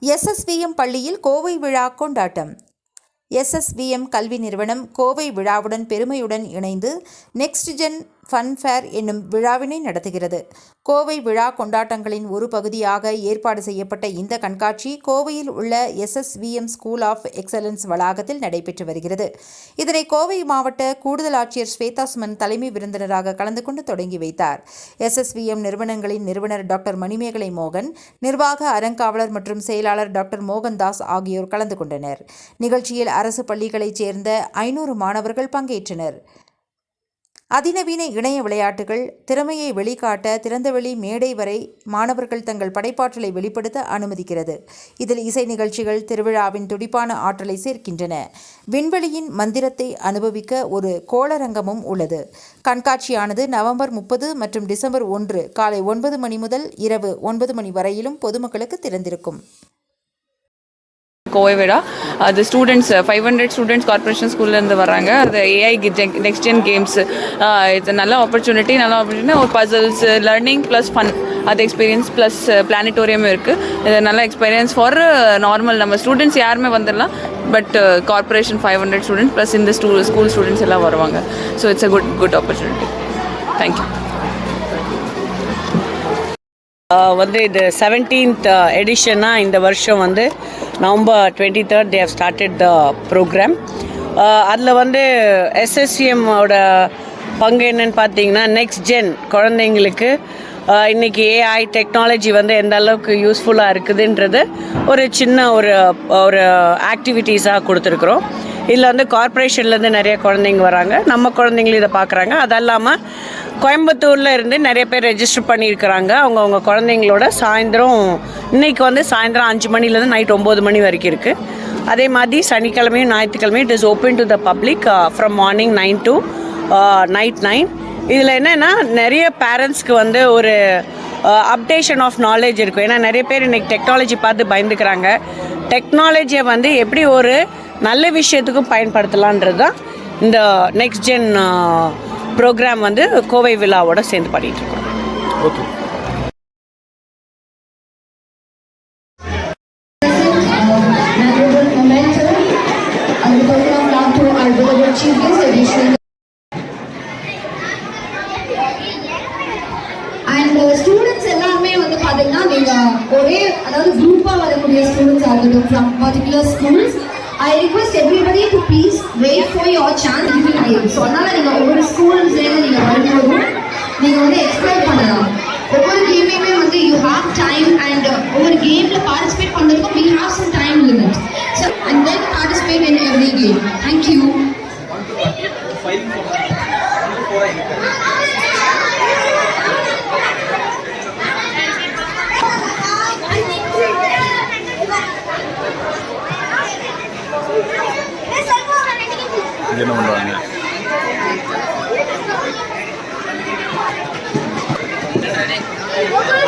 SSVM பள்ளியில் கோவை விழா கொண்டாட்டம். எஸ்எஸ்விஎம் கல்வி நிறுவனம் கோவை விழாவுடன் பெருமையுடன் இணைந்து நெக்ஸ்ட் ஜென் ஃபன்ஃபேர் என்னும் விழாவினை நடத்துகிறது. கோவை விழா கொண்டாட்டங்களின் ஒரு பகுதியாக ஏற்பாடு செய்யப்பட்ட இந்த கண்காட்சி கோவையில் உள்ள எஸ்எஸ்விஎம் ஸ்கூல் ஆஃப் எக்ஸலன்ஸ் வளாகத்தில் நடைபெற்று வருகிறது. இதனை கோவை மாவட்ட கூடுதல் ஆட்சியர் ஸ்வேதா சுமன் தலைமை விருந்தினராக கலந்து கொண்டு தொடங்கி வைத்தார். எஸ்எஸ்விஎம் நிறுவனங்களின் நிறுவனர் டாக்டர் மணிமேகலை மோகன் நிர்வாக அறங்காவலர் மற்றும் செயலாளர் டாக்டர் மோகன்தாஸ் ஆகியோர் கலந்து கொண்டனர். நிகழ்ச்சியில் அரசு பள்ளிகளைச் சேர்ந்த ஐநூறு மாணவர்கள் பங்கேற்றனர். அதிநவீன இணைய விளையாட்டுகள் திறமையை வெளிக்காட்ட திறந்தவெளி மேடை வரை மாணவர்கள் தங்கள் படைப்பாற்றலை வெளிப்படுத்த அனுமதிக்கிறது. இதில் இசை நிகழ்ச்சிகள் திருவிழாவின் துடிப்பான ஆற்றலை சேர்க்கின்றன. விண்வெளியின் மந்திரத்தை அனுபவிக்க ஒரு கோளரங்கமும் உள்ளது. கண்காட்சியானது நவம்பர் முப்பது மற்றும் டிசம்பர் ஒன்று காலை ஒன்பது மணி முதல் இரவு ஒன்பது மணி வரையிலும் பொதுமக்களுக்கு திறந்திருக்கும். கோவைடா அது students five hundred students corporation ஸ்கூல்லேருந்து வராங்க அது ஏஐ நெக்ஸ்ட் ஜென் கேம்ஸ் இது நல்ல ஆப்பர்ச்சுனிட்டி நல்ல ஆப்பர்ச்சுனிட்டி ஒரு பசல்ஸ் லேர்னிங் ப்ளஸ் ஃபன் அது எக்ஸ்பீரியன்ஸ் ப்ளஸ் பிளானிட்டோரியம் இருக்குது இது நல்ல எக்ஸ்பீரியன்ஸ் ஃபார் நார்மல் நம்ம ஸ்டூடெண்ட்ஸ் யாருமே வந்துடலாம் but corporation five hundred students plus இந்த ஸ்டூ ஸ்கூல் ஸ்டூடெண்ட்ஸ் எல்லாம் வருவாங்க. So it's a good good opportunity thank you வந்து இது செவன்டீன்த் எடிஷனாக இந்த வருஷம் வந்து November twenty third they've started the programme அதில் வந்து எஸ்எஸ்சிஎம்மோட பங்கு என்னன்னு பார்த்தீங்கன்னா நெக்ஸ்ட் ஜென் குழந்தைங்களுக்கு இன்றைக்கி இன்னைக்கு ஏஐ டெக்னாலஜி வந்து எந்த அளவுக்கு யூஸ்ஃபுல்லாக இருக்குதுன்றது ஒரு சின்ன ஒரு ஒரு ஆக்டிவிட்டீஸாக கொடுத்துருக்குறோம். இதில் வந்து கார்ப்பரேஷன்லேருந்து நிறைய குழந்தைங்க வராங்க. நம்ம குழந்தைங்களும் இதை பார்க்குறாங்க. அது இல்லாமல் கோயம்புத்தூரில் இருந்து நிறைய பேர் ரெஜிஸ்டர் பண்ணியிருக்கிறாங்க. அவங்கவுங்க குழந்தைங்களோட சாயந்தரம் இன்னைக்கு வந்து சாயந்தரம் அஞ்சு மணிலேருந்து நைட் ஒம்பது மணி வரைக்கும் இருக்குது அதே மாதிரி சனிக்கிழமையும் ஞாயிற்றுக்கிழமையும் it is open to the public from morning nine to night nine இதில் என்னென்னா நிறைய பேரண்ட்ஸ்க்கு வந்து ஒரு அப்டேஷன் ஆஃப் நாலேஜ் இருக்கும். ஏன்னா நிறைய பேர் இன்றைக்கி டெக்னாலஜி பார்த்து பயந்துக்கிறாங்க. டெக்னாலஜியை வந்து எப்படி ஒரு நல்ல விஷயத்துக்கும் பயன்படுத்தலான்றது தான் இந்த நெக்ஸ்ட் ஜென் ப்ரோக்ராம் வந்து கோவை விழாவோட சேர்ந்து பண்ணிட்டு இருக்கோம் ஓகே. அண்ட் ஸ்டூடெண்ட்ஸ் எல்லாருமே வந்து நீங்க ஒரே அதாவது குரூப்பா வரக்கூடிய ஸ்டூடெண்ட்ஸ் ஆகட்டும் from particular schools I request everybody to please wait for your chance giving game so அதனால நீங்க ஒவ்வொரு ஸ்கூல்ஸ்லேருந்து நீங்க வரும்போதும் நீங்க வந்து எக்ஸ்பிளைன் பண்ணலாம். ஒவ்வொரு கேமையுமே வந்து யூ ஹாவ் டைம் அண்ட் ஒவ்வொரு கேம்ல பார்ட்டிசிபேட் பண்றதுக்கும் we have some time limit so and then participate in every game thank you இங்க என்ன பண்ணுவாங்க What